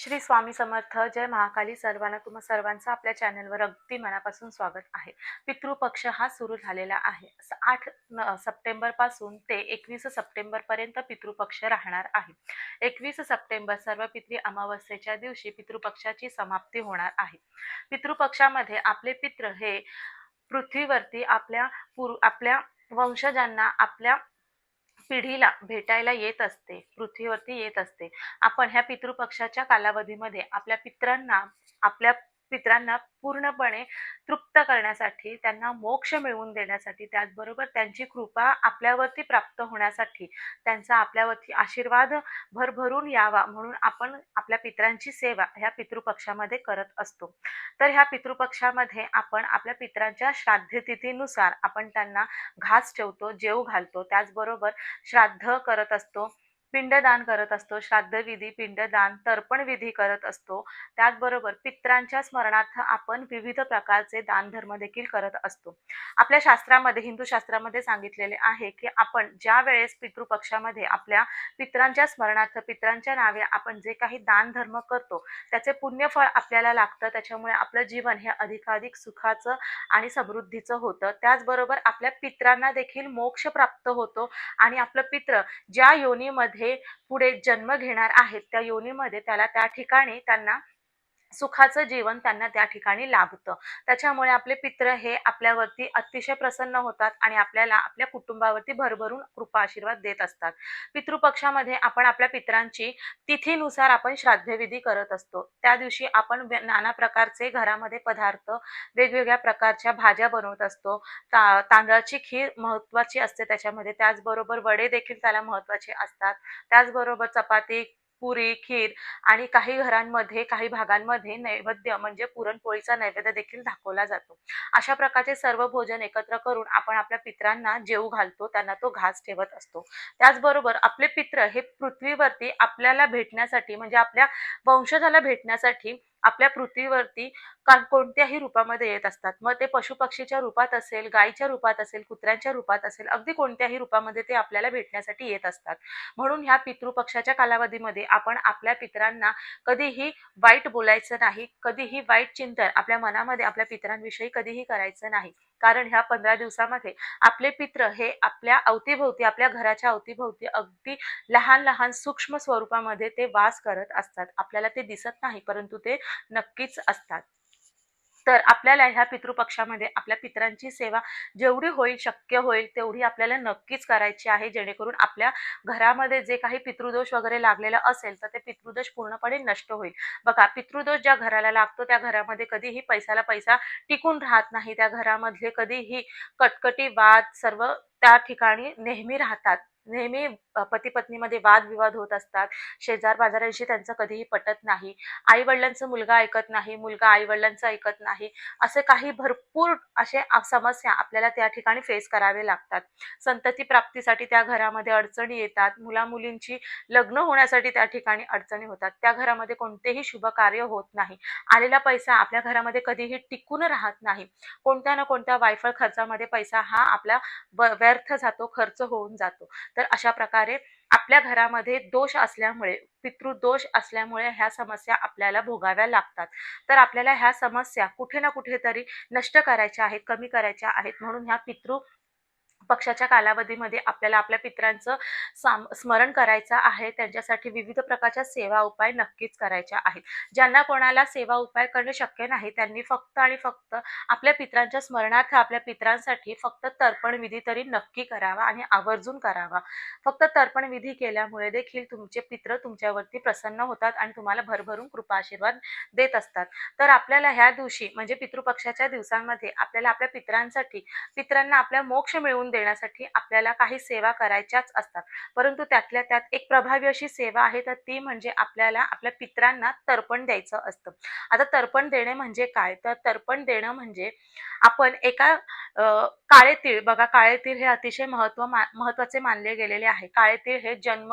श्री स्वामी समर्थ जय महाकाली सर्वांना तुम्हा सर्वांचं आपल्या चॅनलवर अगदी मनापासून स्वागत आहे. पितृपक्ष हा सुरू झालेला आहे. आठ सप्टेंबरपासून ते एकवीस सप्टेंबरपर्यंत पितृपक्ष राहणार आहे. एकवीस सप्टेंबर सर्व पितृ अमावस्येच्या दिवशी पितृपक्षाची समाप्ती होणार आहे. पितृपक्षामध्ये आपले पित्र हे पृथ्वीवरती आपल्या पूर्व आपल्या वंशजांना आपल्या पिढीला भेटायला येत असते पृथ्वीवरती येत असते. आपण ह्या पितृपक्षाच्या कालावधीमध्ये आपल्या पित्रांना आपल्या पित्रांना पूर्णपणे तृप्त करण्यासाठी त्यांना मोक्ष मिळवून देण्यासाठी त्याचबरोबर त्यांची कृपा आपल्यावरती प्राप्त होण्यासाठी त्यांचा आपल्यावरती आशीर्वाद भरभरून यावा म्हणून आपण आपल्या पित्रांची सेवा ह्या पितृपक्षामध्ये करत असतो. तर ह्या पितृपक्षामध्ये आपण आपल्या पित्रांच्या श्राद्धतिथीनुसार आपण त्यांना घास ठेवतो जेव घालतो त्याचबरोबर श्राद्ध करत असतो. पिंडदान करत असतो श्राद्धविधी पिंडदान तर्पण विधी करत असतो. त्याचबरोबर पित्रांच्या स्मरणार्थ आपण विविध प्रकारचे दानधर्म देखील करत असतो. आपल्या शास्त्रामध्ये हिंदू शास्त्रामध्ये सांगितलेले आहे की आपण ज्या वेळेस पितृपक्षामध्ये आपल्या पित्रांच्या स्मरणार्थ पित्रांच्या नावे आपण जे काही दानधर्म करतो त्याचे पुण्यफळ आपल्याला लागतं त्याच्यामुळे आपलं जीवन हे अधिकाधिक सुखाचं आणि समृद्धीचं होतं. त्याचबरोबर आपल्या पित्रांना देखील मोक्ष प्राप्त होतो आणि आपलं पित्र ज्या योनीमध्ये पुढे जन्म घेणार आहेत. त्या योनीमध्ये त्याला त्या ठिकाणी त्यांना सुखाचं जीवन त्यांना त्या ठिकाणी लाभतं. त्याच्यामुळे आपले पित्र हे आपल्यावरती अतिशय प्रसन्न होतात आणि आपल्याला आपल्या कुटुंबावरती भरभरून कृपा आशीर्वाद देत असतात. पितृपक्षामध्ये आपण आपल्या पित्रांची तिथीनुसार आपण श्राद्धविधी करत असतो. त्या दिवशी आपण नाना प्रकारचे घरामध्ये पदार्थ वेगवेगळ्या प्रकारच्या भाज्या बनवत असतो. ता तांदळाची खीर महत्वाची असते त्याच्यामध्ये. त्याचबरोबर वडे देखील त्याला महत्त्वाचे असतात. त्याचबरोबर चपाती पुरी खीर आणि काही घरांमध्ये काही भागांमध्ये नैवेद्य म्हणजे पुरणपोळीचा नैवेद्य देखील दाखवला जातो. अशा प्रकारचे सर्व भोजन एकत्र करून आपण आपल्या पित्रांना जेवू घालतो त्यांना तो घास ठेवत असतो. त्याचबरोबर आपले पित्र हे पृथ्वीवरती आपल्याला भेटण्यासाठी म्हणजे आपल्या वंशजाला भेटण्यासाठी आपल्या पृथ्वीवरती का कोणत्याही रूपामध्ये येत असतात. मग ते पशुपक्षीच्या रूपात असेल गायीच्या रूपात असेल कुत्र्यांच्या रूपात असेल अगदी कोणत्याही रूपामध्ये ते आपल्याला भेटण्यासाठी येत असतात. म्हणून ह्या पितृपक्षाच्या कालावधीमध्ये आपण आपल्या पित्रांना कधीही वाईट बोलायचं नाही कधीही वाईट चिंतन आपल्या मनामध्ये आपल्या पित्रांविषयी कधीही करायचं नाही. कारण ह्या पंधरा दिवसामध्ये आपले पित्र हे आपल्या अवतीभोवती आपल्या घराच्या अवतीभोवती अगदी लहान लहान सूक्ष्म स्वरूपामध्ये ते वास करत असतात. आपल्याला ते दिसत नाही परंतु ते नक्कीच असतात. तर आपल्याला ह्या पितृपक्षामध्ये आपल्या पित्रांची सेवा जेवढी होईल शक्य होईल तेवढी आपल्याला नक्कीच करायची आहे. जेणेकरून आपल्या घरामध्ये जे काही पितृदोष वगैरे लागलेला असेल तर ते पितृदोष पूर्णपणे नष्ट होईल. बघा पितृदोष ज्या घराला लागतो त्या घरामध्ये कधीही पैशाला पैसा टिकून राहत नाही. त्या घरामधले कधीही कटकटी वाद सर्व त्या ठिकाणी नेहमी राहतात. नेहमी पती पत्नीमध्ये वादविवाद होत असतात. शेजार पाजाऱ्यांशी त्यांचं कधीही पटत नाही. आई वडिलांचं मुलगा ऐकत नाही मुलगा आई वडिलांचं ऐकत नाही असे काही भरपूर असे समस्या आपल्याला त्या ठिकाणी फेस करावे लागतात. संतती प्राप्तीसाठी त्या घरामध्ये अडचणी येतात. मुला मुलींची लग्न होण्यासाठी त्या ठिकाणी अडचणी होतात. त्या घरामध्ये कोणतेही शुभ कार्य होत नाही. आलेला पैसा आपल्या घरामध्ये कधीही टिकून राहत नाही. कोणत्या ना कोणत्या वायफळ खर्चामध्ये पैसा हा आपला व्यर्थ जातो खर्च होऊन जातो. तर अशा प्रकारे आपल्या घरामध्ये दोष असल्यामुळे पितृदोष असल्यामुळे ह्या समस्या आपल्याला भोगाव्या लागतात. तर आपल्याला ह्या समस्या कुठे ना कुठेतरी नष्ट करायच्या आहेत कमी करायच्या आहेत म्हणून ह्या पितृ पक्षाच्या कालावधीमध्ये आपल्याला आपल्या पित्रांचं साम स्मरण करायचं आहे. त्यांच्यासाठी विविध प्रकारच्या सेवा उपाय नक्कीच करायच्या आहेत. ज्यांना कोणाला सेवा उपाय करणे शक्य नाही त्यांनी फक्त आणि फक्त आपल्या पित्रांच्या स्मरणार्थ आपल्या पित्रांसाठी फक्त तर्पण विधी तरी नक्की करावा आणि आवर्जून करावा. फक्त तर्पण विधी केल्यामुळे देखील तुमचे पित्र तुमच्यावरती प्रसन्न होतात आणि तुम्हाला भरभरून कृपा आशीर्वाद देत असतात. तर आपल्याला ह्या दिवशी म्हणजे पितृपक्षाच्या दिवसांमध्ये आपल्याला आपल्या पित्रांसाठी पित्रांना आपल्या मोक्ष मिळवून देण्यासाठी आपल्याला काही सेवा करायच्याच असतात. परंतु त्यातल्या त्यात एक प्रभावी अशी सेवा आहे तर ती म्हणजे आपल्याला आपल्या पित्रांना तर्पण द्यायचं असतं. आता तर्पण देणे म्हणजे काय? तर तर्पण देणं म्हणजे आपण एका काळे तीळ बघा काळे तीळ हे अतिशय महत्त्व मा- महत्त्वाचे मानले गेलेले आहे. काळे तीळ हे जन्म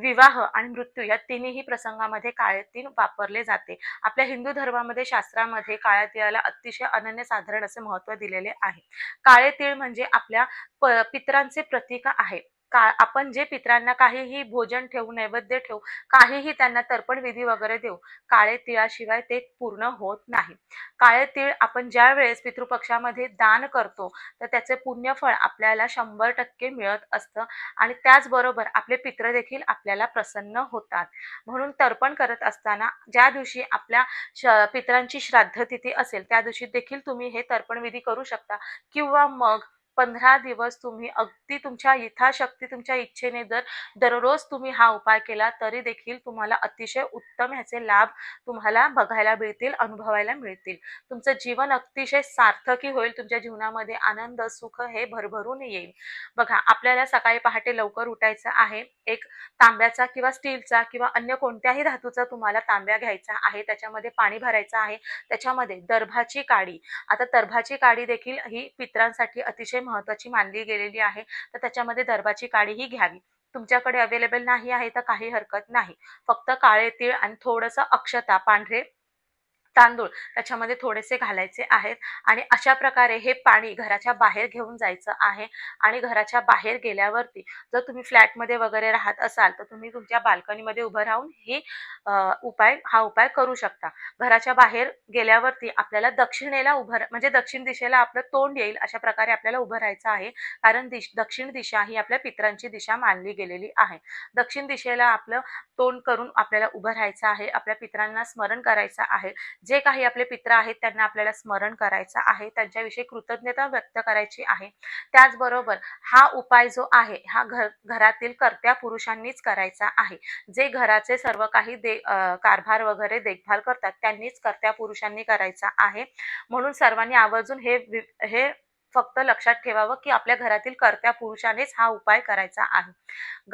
विवाह आणि मृत्यू या तिन्ही प्रसंगामध्ये काळे तीळ वापरले जाते. आपल्या हिंदू धर्मामध्ये शास्त्रामध्ये काळ्या तिळाला अतिशय अनन्यसाधारण असे महत्त्व दिलेले आहे. काळे तीळ म्हणजे आपल्या प- पितरांचे प्रतीक आहे. का आपण जे पितरांना काहीही भोजन ठेवू नैवेद्य ठेवू काहीही त्यांना तर्पण विधी वगैरे देऊ काळे तिळाशिवाय ते पूर्ण होत नाही. काळे तीळ आपण ज्या वेळेस पितृपक्षामध्ये दान करतो तर त्याचे पुण्यफळ आपल्याला शंभर टक्के मिळत असतं आणि त्याचबरोबर आपले पित्र देखील आपल्याला प्रसन्न होतात. म्हणून तर्पण करत असताना ज्या दिवशी आपल्या श पितरांची श्राद्ध तिथी असेल त्या दिवशी देखील तुम्ही हे तर्पण विधी करू शकता किंवा मग पंधरा दिवस तुम्ही अगदी तुमच्या यथाशक्ती तुमच्या इच्छेने जर दररोज तुम्ही हा उपाय केला तरी देखील तुम्हाला अतिशय उत्तम ह्याचे लाभ तुम्हाला बघायला मिळतील अनुभवायला मिळतील. तुमचं जीवन अतिशय सार्थकी होईल तुमच्या जीवनामध्ये आनंद सुख हे भरभरून येईल. बघा आपल्याला सकाळी पहाटे लवकर उठायचं आहे. एक तांब्याचा किंवा स्टीलचा किंवा अन्य कोणत्याही धातूचा तुम्हाला तांब्या घ्यायचा आहे. त्याच्यामध्ये पाणी भरायचं आहे. त्याच्यामध्ये दर्भाची काडी. आता दर्भाची काडी देखील ही पित्रांसाठी अतिशय महत्वाची मानली गेलेली आहे तर त्याच्यामध्ये दर्भाची काळीही घ्यावी. तुमच्याकडे अवेलेबल नाही आहे तर काही हरकत नाही. फक्त काळे तीळ आणि थोडंसं अक्षता पांढरे तांदूळ त्याच्यामध्ये थोडेसे घालायचे आहेत. आणि अशा प्रकारे हे पाणी घराच्या बाहेर घेऊन जायचं आहे. आणि घराच्या बाहेर गेल्यावरती जर तुम्ही फ्लॅटमध्ये वगैरे राहत असाल तर तुम्ही तुमच्या बाल्कनीमध्ये उभं राहून ही उपाय हा उपाय करू शकता. घराच्या बाहेर गेल्यावरती आपल्याला दक्षिणेला उभं म्हणजे दक्षिण दिशेला आपलं तोंड येईल अशा प्रकारे आपल्याला उभं राहायचं आहे. कारण दिश दक्षिण दिशा ही आपल्या पित्रांची दिशा मानली गेलेली आहे. दक्षिण दिशेला आपलं तोंड करून आपल्याला उभं राहायचं आहे. आपल्या पित्रांना स्मरण करायचं आहे. जे काही आपले पित्र आहेत त्यांना आपल्याला स्मरण करायचं आहे त्यांच्याविषयी कृतज्ञता व्यक्त करायची आहे. त्याचबरोबर हा उपाय जो आहे हा घर घरातील कर्त्या पुरुषांनीच करायचा आहे. जे घराचे सर्व काही दे कारभार वगैरे देखभाल करतात त्यांनीच कर्त्या पुरुषांनी करायचा आहे. म्हणून सर्वांनी आवर्जून हे हे फक्त लक्षात ठेवावं की आपल्या घरातील कर्त्या पुरुषानेच हा उपाय करायचा आहे.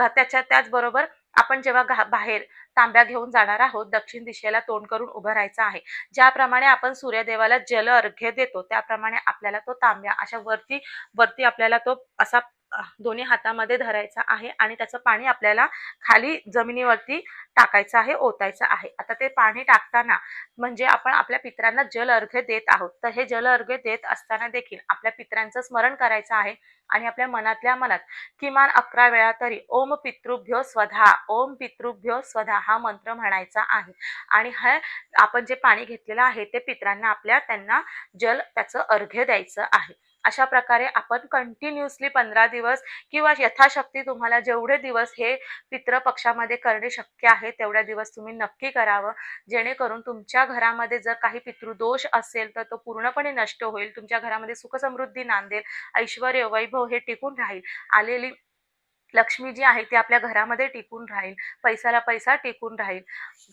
त्याच्या त्याचबरोबर आपण जेव्हा बाहेर तांब्या घेऊन जाणार आहोत दक्षिण दिशेला तोंड करून उभं राहायचं आहे. ज्याप्रमाणे आपण सूर्यदेवाला जल अर्घ्य देतो त्याप्रमाणे आपल्याला तो तांब्या अशा वरती वरती आपल्याला तो असा दोन्ही हातामध्ये धरायचा आहे आणि त्याचं पाणी आपल्याला खाली जमिनीवरती टाकायचं आहे ओतायचं आहे. आता ते पाणी टाकताना म्हणजे आपण आपल्या पित्रांना जल अर्घ्य देत आहोत. तर हे जल अर्घ्य देत असताना देखील आपल्या पित्रांचं स्मरण करायचं आहे आणि आपल्या मनातल्या मनात किमान अकरा वेळा तरी ओम पितृभ्यो स्वधा ओम पितृभ्यो स्वधा हा मंत्र म्हणायचा आहे. आणि हे आपण जे पाणी घेतलेलं आहे ते पित्रांना आपल्या त्यांना जल त्याचं अर्घ्य द्यायचं आहे. अशा प्रकारे आपण कंटिन्युअसली पंधरा दिवस किंवा यथाशक्ती तुम्हाला जेवढे दिवस हे पितृपक्षामध्ये करणे शक्य आहे तेवढ्या दिवस तुम्ही नक्की करावं. जेणेकरून तुमच्या घरामध्ये जर काही पितृदोष असेल तर तो पूर्णपणे नष्ट होईल. तुमच्या घरामध्ये सुखसमृद्धी नांदेल ऐश्वर वैभव हे टिकून राहील. आलेली लक्ष्मी जी आहे ती आपल्या घरामध्ये टिकून राहील पैसाला पैसा टिकून राहील.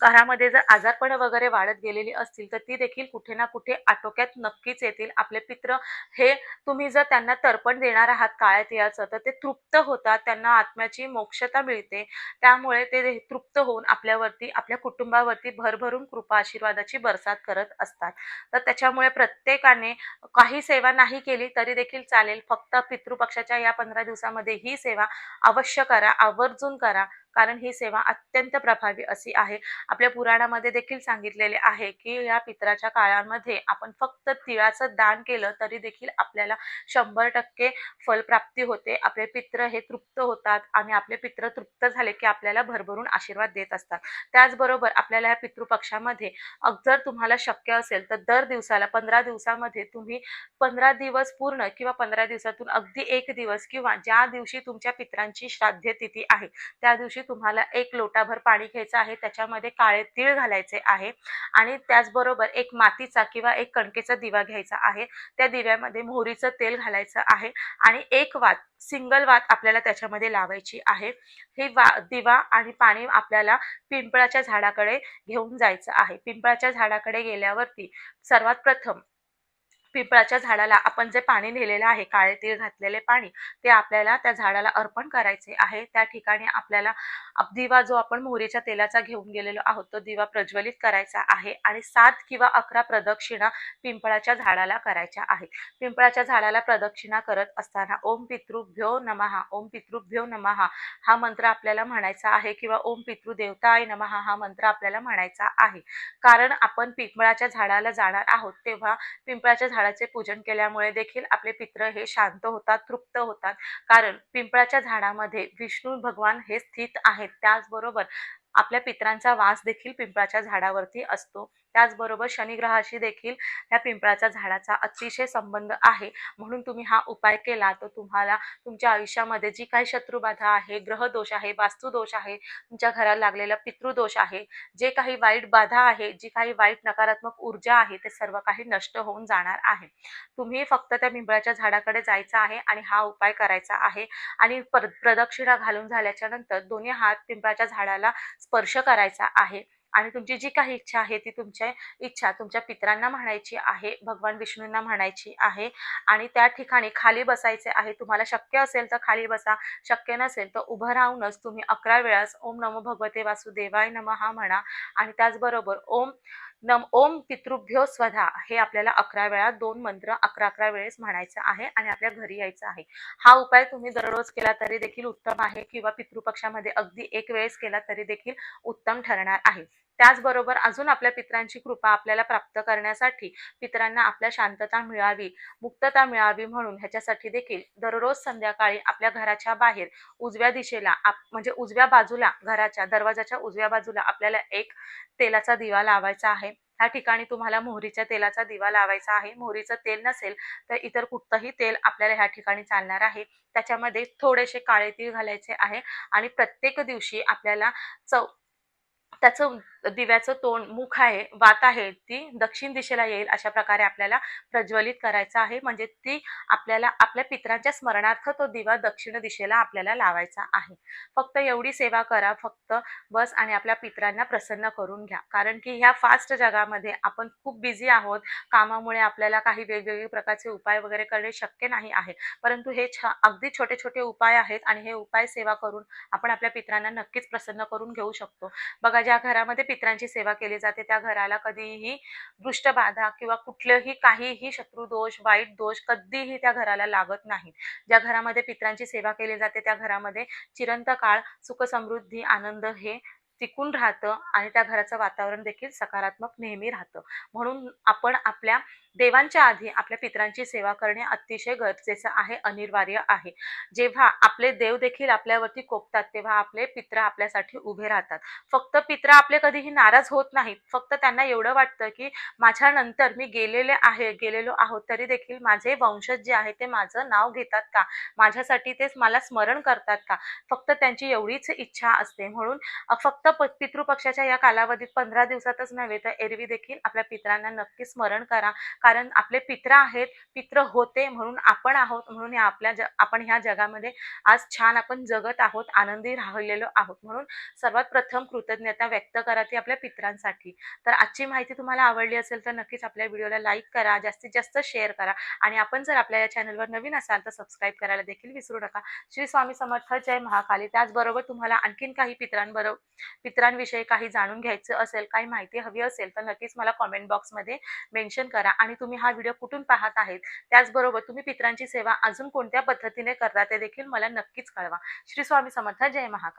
घरामध्ये जर आजारपण वगैरे वाढत गेलेली असतील तर ती देखील कुठे ना कुठे आटोक्यात नक्कीच येतील. आपले पित्र हे तुम्ही जर त्यांना तर्पण देणार आहात काळात याचं तर ते तृप्त होतात त्यांना आत्म्याची मोक्षता मिळते. त्यामुळे ते तृप्त होऊन आपल्यावरती आपल्या कुटुंबावरती भरभरून कृपा आशीर्वादाची बरसात करत असतात. तर त्याच्यामुळे प्रत्येकाने काही सेवा नाही केली तरी देखील चालेल. फक्त पितृपक्षाच्या या पंधरा दिवसामध्ये ही सेवा अवश्य करा आवर्जून करा. कारण ही सेवा अत्यंत प्रभावी अशी आहे. आपल्या पुराणामध्ये देखील सांगितलेले आहे की या पित्राच्या काळामध्ये आपण फक्त तिळाचं दान केलं तरी देखील आपल्याला शंभर टक्के फलप्राप्ती होते. आपले पित्र हे तृप्त होतात आणि आपले पित्र तृप्त झाले की आपल्याला भरभरून आशीर्वाद देत असतात. त्याचबरोबर आपल्याला या पितृपक्षामध्ये जर तुम्हाला शक्य असेल तर दर दिवसाला पंधरा दिवसामध्ये तुम्ही पंधरा दिवस पूर्ण किंवा पंधरा दिवसातून अगदी एक दिवस किंवा ज्या दिवशी तुमच्या पित्रांची श्राद्ध तिथी आहे त्या दिवशी तुम्हाला एक लोटाभर पाणी घ्यायचं आहे त्याच्यामध्ये काळे तीळ घालायचे आहे आणि त्याचबरोबर एक मातीचा किंवा एक कणकेचा दिवा घ्यायचा आहे. त्या दिव्यामध्ये मोहरीचं तेल घालायचं आहे आणि एक वात सिंगल वात आपल्याला त्याच्यामध्ये लावायची आहे. हे वा दिवा आणि पाणी आपल्याला पिंपळाच्या झाडाकडे घेऊन जायचं आहे. पिंपळाच्या झाडाकडे गेल्यावरती सर्वात प्रथम पिंपळाच्या झाडाला आपण जे पाणी नेलेलं आहे काळे तीळ घातलेले पाणी ते आपल्याला त्या झाडाला अर्पण करायचे आहे. त्या ठिकाणी आपल्याला दिवा जो आपण मोहरीच्या तेलाचा घेऊन गेलेलो आहोत तो दिवा प्रज्वलित करायचा आहे आणि सात किंवा अकरा प्रदक्षिणा पिंपळाच्या झाडाला करायच्या आहेत. पिंपळाच्या झाडाला प्रदक्षिणा करत असताना ओम पितृभ्यो नमहा ओम पितृभ्यो नमहा हा मंत्र आपल्याला म्हणायचा आहे किंवा ओम पितृदेवताय नमहा हा मंत्र आपल्याला म्हणायचा आहे. कारण आपण पिंपळाच्या झाडाला जाणार आहोत तेव्हा पिंपळाच्या झाडाचे पूजन केल्यामुळे देखील आपले पित्र हे शांत होतात तृप्त होतात. कारण पिंपळाच्या झाडामध्ये विष्णू भगवान हे स्थित आहेत. त्याचबरोबर आपल्या पित्रांचा वास देखील पिंपळाच्या झाडावरती असतो. त्याचबरोबर शनिग्रहाशी देखील या पिंपळाच्या झाडाचा अतिशय संबंध आहे. म्हणून तुम्ही हा उपाय केला तर तुम्हाला तुमच्या आयुष्यामध्ये जी काही शत्रुबाधा आहे ग्रहदोष आहे वास्तुदोष आहे तुमच्या घराला लागलेला पितृदोष आहे जे काही वाईट बाधा आहे जी काही वाईट नकारात्मक ऊर्जा आहे ते सर्व काही नष्ट होऊन जाणार आहे. तुम्ही फक्त त्या पिंपळाच्या झाडाकडे जायचं आहे आणि हा उपाय करायचा आहे आणि प्रदक्षिणा घालून झाल्याच्यानंतर दोन्ही हात पिंपळाच्या झाडाला स्पर्श करायचा आहे. आणि तुमची जी काही इच्छा आहे ती तुमच्या इच्छा तुमच्या पित्रांना म्हणायची आहे भगवान विष्णूंना म्हणायची आहे. आणि त्या ठिकाणी खाली बसायचे आहे. तुम्हाला शक्य असेल तर खाली बसा. शक्य नसेल तर उभं राहूनच तुम्ही अकरा वेळास ओम नमो भगवते वासुदेवाय नम हा म्हणा. आणि त्याचबरोबर ओम नम ओम पितृभ्यो स्वधा हे आपल्याला अकरा वेळा दोन मंत्र अकरा अकरा वेळेस म्हणायचं आहे आणि आपल्या घरी यायचं आहे. हा उपाय तुम्ही दररोज केला तरी देखील उत्तम आहे किंवा पितृपक्षामध्ये अगदी एक वेळेस केला तरी देखील उत्तम ठरणार आहे. त्याचबरोबर अजून आपल्या पित्रांची कृपा आपल्याला प्राप्त करण्यासाठी पित्रांना आपल्या शांतता मिळावी मुक्तता मिळावी म्हणून ह्याच्यासाठी देखील दररोज संध्याकाळी आपल्या घराच्या बाहेर उजव्या दिशेला आप म्हणजे उजव्या बाजूला घराच्या दरवाजाच्या उजव्या बाजूला आपल्याला एक तेलाचा दिवा लावायचा आहे. ह्या ठिकाणी तुम्हाला मोहरीच्या तेलाचा दिवा लावायचा आहे. मोहरीचं तेल नसेल तर इतर कुठतंही तेल आपल्याला ह्या ठिकाणी चालणार आहे. त्याच्यामध्ये थोडेसे काळे तीळ घालायचे आहे आणि प्रत्येक दिवशी आपल्याला चव त्याचं दिव्याचं तोंड मुख आहे वात आहे ती दक्षिण दिशेला येईल अशा प्रकारे आपल्याला प्रज्वलित करायचं आहे. म्हणजे ती आपल्याला आपल्या पित्रांच्या स्मरणार्थ तो दिवा दक्षिण दिशेला आपल्याला लावायचा आहे. फक्त एवढी सेवा करा फक्त बस आणि आपल्या पित्रांना प्रसन्न करून घ्या. कारण की ह्या फास्ट जगामध्ये आपण खूप बिझी आहोत. कामामुळे आपल्याला काही वेगवेगळे प्रकारचे उपाय वगैरे करणे शक्य नाही आहे. परंतु हे छ अगदी छोटे छोटे उपाय आहेत आणि हे उपाय सेवा करून आपण आपल्या पित्रांना नक्कीच प्रसन्न करून घेऊ शकतो. बघा ज्या घरामध्ये पित्रांची सेवा केली जाते. त्या घराला कधीही दृष्टबाधा किंवा कुठलंही काहीही शत्रुदोष वाईट दोष कधीही त्या घराला लागत नाही ज्या घरामध्ये पित्रांची सेवा केली जाते त्या घरामध्ये चिरंत काळ सुख समृद्धी आनंद हे टिकून राहतं आणि त्या घराचं वातावरण देखील सकारात्मक नेहमी राहतं. म्हणून आपण आपल्या देवांच्या आधी आपल्या पित्रांची सेवा करणे अतिशय गरजेचं आहे अनिवार्य आहे. जेव्हा आपले देव देखील आपल्यावरती कोपतात तेव्हा आपले पित्र आपल्यासाठी उभे राहतात. फक्त पित्र आपले कधीही नाराज होत नाहीत. फक्त त्यांना एवढं वाटतं की माझ्या नंतर मी गेलेले आहे गेलेलो आहोत तरी देखील माझे वंशज जे आहे ते माझं नाव घेतात का? माझ्यासाठी तेच मला स्मरण करतात का? फक्त त्यांची एवढीच इच्छा असते. म्हणून फक्त पितृपक्षाच्या या कालावधीत पंधरा दिवसातच नव्हे तर एरवी देखील आपल्या पित्रांना नक्की स्मरण करा. कारण आपले पित्र आहेत पित्र होते म्हणून आपण आहोत म्हणून या आपल्या ज आपण ह्या जगामध्ये आज छान आपण जगत आहोत आनंदी राहिलेलो आहोत म्हणून सर्वात प्रथम कृतज्ञता व्यक्त करा ती आपल्या पित्रांसाठी. तर आजची माहिती तुम्हाला आवडली असेल तर नक्कीच आपल्या व्हिडिओला लाईक करा जास्तीत जास्त शेअर करा आणि आपण जर आपल्या या चॅनलवर नवीन असाल तर सबस्क्राईब करायला देखील विसरू नका. श्री स्वामी समर्थ जय महाकाली. त्याचबरोबर तुम्हाला आणखीन काही पित्रांबरोबर पित्रांविषयी काही जाणून घ्यायचं असेल काही माहिती हवी असेल तर नक्कीच मला कॉमेंट बॉक्समध्ये मेन्शन करा आणि आणि तुम्ही हा व्हिडिओ कुठून पाहत आहेत त्याचबरोबर तुम्ही पित्रांची सेवा अजून कोणत्या पद्धतीने करता ते देखील मला नक्कीच कळवा. श्री स्वामी समर्थ जय महाकाल.